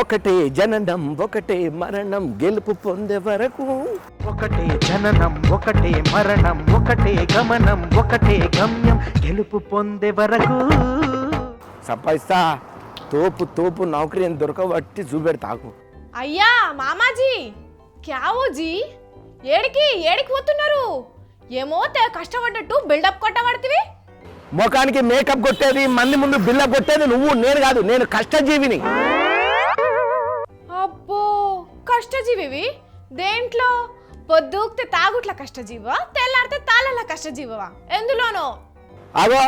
ఒకటే జననం ఒకటే మరణం గెలుపు పొందే వరకు. ఒకటే జననం ఒకటే మరణం ఒకటే గమనం ఒకటే గమ్యం గెలుపు పొందే వరకు. సంపాదిస్తా తోపు తోపు నౌకరీ అని దొరకబట్టి చూపెడతాకు అయ్యా మామాజీ క్యావో జీ? ఏడికి ఏడికి పోతున్నారు? ఏమో కష్టపడ్డట్టు బిల్డప్ కొట్టబడుతుంది ముఖానికి మేకప్ కొట్టేది మంది ముందు బిల్ల కొట్టేది నువ్వు నేను కాదు నేను కష్టజీవిని. అబ్బో కష్టజీవివి? దేంట్లో? పొద్దుక్తే తాగుట్ల కష్టజీవా తెల్లారితే తాళల కష్టజీవవా? ఎందులోనో? అగో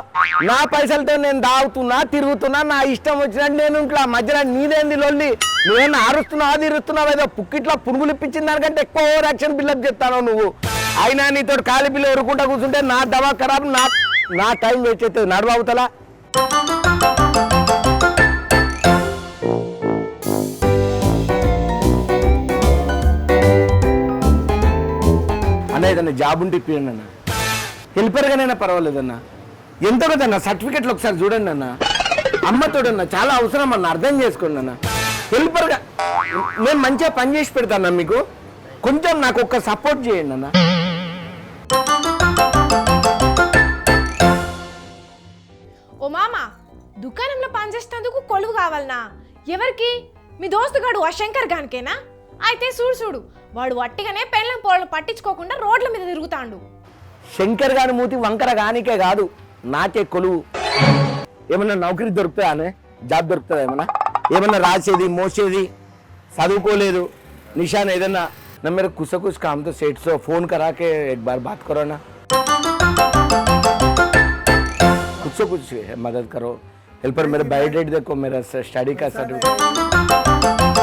నా పైసలతో నేను దాగుతున్నా తిరుగుతున్నా నా ఇష్టం వచ్చినట్టు నేను ఇంట్లో మధ్యలో నీదేంది లొల్లి? నేను ఆరుస్తున్నావు అది ఇరుస్తున్నావు? ఏదో పుక్కిట్లా పురుగులు ఇప్పించిన దానికంటే ఎక్కువ యాక్షన్ బిల్డప్ చెప్తాను నువ్వు. అయినా నీతో కాలి బిల్లు ఎరుకుంటా కూర్చుంటే నా దవా ఖరాబ్ నా నా టైం వేస్ట్ అవుతుంది నడవవుతలా అన్న ఏదన్నా జాబ్ ఉంటే ఇప్పియండి అన్న. హెల్పర్గానైనా పర్వాలేదన్న ఎంతో కదన్న సర్టిఫికెట్లు ఒకసారి చూడండి అన్న. అమ్మతోడన్న చాలా అవసరం అన్న అర్థం చేసుకోండి అన్న. హెల్పర్గా నేను మంచిగా పని చేసి పెడతాను మీకు. కొంచెం నాకు ఒక్క సపోర్ట్ చేయండి అన్న. దుకాణంలో పనిచేసినందుకు కొలువు కావాలనా? ఎవరికి? మీ దోస్తుగాడు ఆ శంకర్ గానికేనా? అయితే చూడు చూడు వాడు వట్టిగానే పెళ్ళం పోళ్ళను పట్టించుకోకుండా రోడ్ల మీద తిరుగుతాండు. శంకర్ గారి మూతి వంకర గానికే కాదు నాకే కొలువు. ఏమన్నా నౌకరీ దొరుకుతుందానే జాబ్ దొరుకుతుందా ఏమన్నా? ఏమన్నా రాసేది మోసేది? చదువుకోలేదు. నిషాన్ ఏదన్నా? నా మీరు కుస కుస కామ్తో ఫోన్ కరాకే ఎక్ బార్ బాత్ కరోనా. కుస కుస మదద్ కరో. कुछ से कुछ है, मदद करो हेल्पर मेरे बायोडेट देखो मेरा स्टडी का सर्टिफिकेट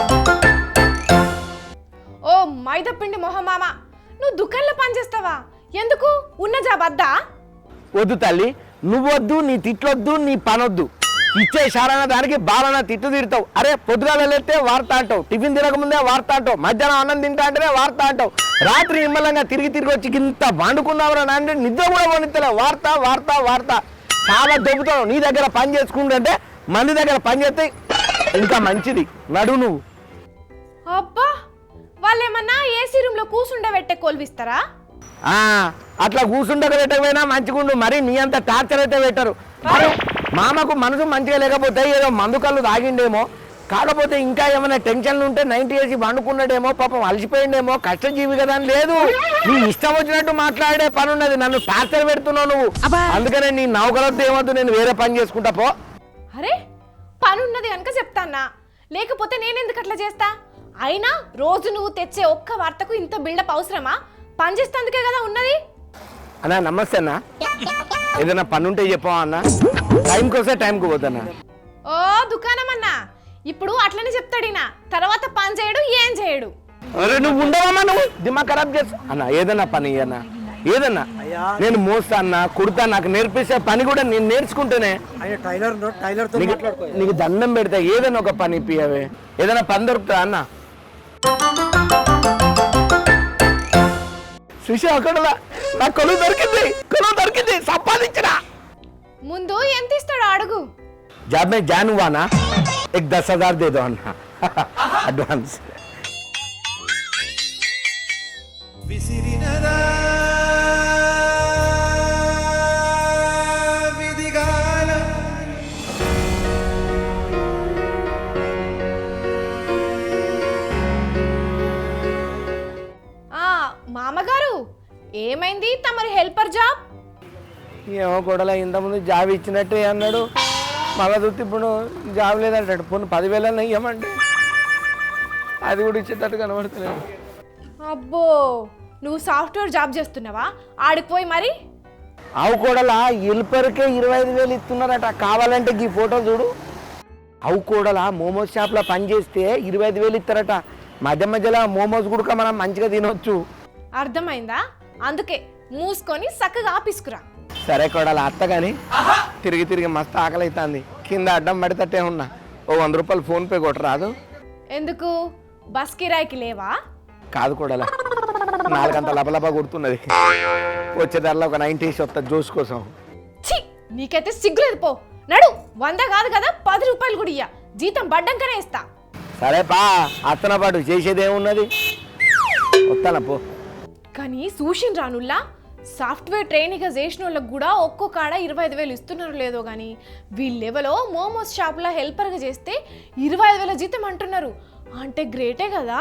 ఓ మైదపిండి మొహమామ నువ్వు దుకాణంలో పనిచేస్తావా ఎందుకు ఉన్న జాబ్ అద్దా వద్దు తల్లి నువ్వొద్దు నీ తిట్లొద్దు నీ పనొద్దు ఇచ్చే షారాన దానికి బాలన తిట్టు తీరుతావు అరే పొద్దుగా వెళ్ళేస్తే వార్త అంటావు టిఫిన్ తినకముందే వార్త అంటావు మధ్యాహ్నం అన్నం తింటా అంటేనే వార్త అంటావు రాత్రి నిమ్మలంగా తిరిగి తిరిగి వచ్చి ఇంత వండుకున్నావురా అంటే నిద్ర కూడా పోనిస్తలే వార్త వార్త వార్త చాలా దొబ్బుతావు నీ దగ్గర పని చేసుకుంటుంటే మంది దగ్గర పని చేస్తే ఇంకా మంచిది. నడు నువ్వు. అబ్బా వాళ్ళేమన్నా ఏసీ రూమ్లో కూసుండబెట్టే కొలువిస్తారా? ఆ, అట్లా కూర్చుండక పెట్టకపోయినా మంచిగుండు. మరి నీ అంత టార్చర్ అయితే పెట్టరు. మరి మామకు మనసు మంచిగా లేకపోతే ఏదో మందు కళ్ళు తాగిండేమో. కాకపోతే ఇంకా ఏమైనా టెన్షన్లు ఉంటే నైన్టీ వేసి వండుకున్నాడేమో పాపం అలసిపోయిండేమో కష్టజీవి కదా అని లేదు. నీ ఇష్టం వచ్చినట్టు మాట్లాడే పని ఉన్నది నన్ను టార్చర్ పెడుతున్నావు నువ్వు. అందుకనే నీ నౌకరొద్దు ఏమొద్దు నేను వేరే పని చేసుకుంటా పో. అరే పనున్నది కనుక చెప్తానా లేకపోతే నేనెందుకు అట్లా చేస్తా? అయినా రోజు నువ్వు తెచ్చే ఒక్క వార్తకు ఇంత బిల్డప్ అవసరమా? పని చేస్తేందుకే కదా ఉన్నది. అన్నా నమస్తే అన్న. ఏదైనా పని ఉంటే చెప్పవా అన్న? టైంకి వస్తే టైంకి పోతానా? ఓ దుకాణం అన్నా. ఇప్పుడు అట్లనే చెప్తాడినా తర్వాత పని చేయడు ఏం చేయడు. అరే నువ్వు ఉండవమ్మా నువ్వు? దిమా ఖరాబ్ చేస్తా అన్న ఏదన్నా పని అన్న. ఏదన్నా. నేను మోస్తా అన్న కుడతా నాకు నేర్పిస్తే పని కూడా నేను నేర్చుకుంటేనే. ఆయన టైలర్ టైలర్తో నీకు మాట్లాడుకో నీకు దండం పెడతా ఏదైనా ఒక పని ఇప్పియవే ఏదైనా పని దొరుకుతా అన్న? సుషి అక్కడ నా కొలువు దొరికింది కొలువు దొరికింది సంపాదించరా. ముందు ఎంత ఇస్తాడో అడుగు. जब मैं जान हुआ ना एक दस हजार दे दो अन्ना एडवांस విసిరినదా విధిగాలం ఆ మామగారు ఏమైంది తమరి హెల్పర్ జాబ్ ఏమో కూడా ఇంతకుముందు జాబ్ ఇచ్చినట్టే అన్నాడు మళ్ళా చూస్తే ఇప్పుడు జాబ్ లేదంటాడు. పోను పదివేల ఇవ్వమంటే అది కూడా ఇచ్చేటట్టు కనబడతలేదు. అబ్బో నువ్వు సాఫ్ట్వేర్ జాబ్ చేస్తున్నావా? ఆడికి పోయి మరి? అవు కూడలా ఎల్పరికే ఇరవై ఐదు వేలు ఇస్తున్నారట. కావాలంటే ఈ ఫోటో చూడు. అవు కూడలా మోమోస్ షాప్లో పని చేస్తే ఇరవై ఐదు వేలు ఇస్తారట. మధ్య మధ్యలో మోమోస్ కూడా మనం మంచిగా తినొచ్చు. అర్థమైందా? అందుకే మూసుకొని చక్కగా ఆఫీస్కురా సరే కొడాలి అత్త కానీ తిరిగి తిరిగి మస్తు ఆకలి అవుతుంది కింద అడ్డం పడితేనే ఉన్నా. ఓ వంద రూపాయలు ఫోన్పే కొట్టరాదు ఎందుకు? బస్ కిరాయికి లేవా? కాదు కూడాల. నాలుగంత లబలబా కొడుతున్నది. వచ్చే ధరలో ఒక నైన్టీ వస్తా జ్యూస్ కోసం. ఛీ! నీకైతే సిగ్గులేదు పో. నడు వంద కాదు కదా పది రూపాయలు కూడా ఇయ్య. జీతం పడ్డంకనే ఇస్తా. సరే పా. అత్తన పాటు చేసేదేమున్నది? వస్తాన పో. కానీ సూషన్ రానుల్లా? సాఫ్ట్వేర్ ట్రైనింగ్గా చేసిన వాళ్ళకి కూడా ఒక్కొక్క కాడ ఇరవై ఐదు వేలు ఇస్తున్నారు లేదో కానీ వీళ్ళెవలో మోమోస్ షాప్లో హెల్పర్గా చేస్తే ఇరవై ఐదు వేల జీతం అంటున్నారు. అంటే గ్రేటే కదా?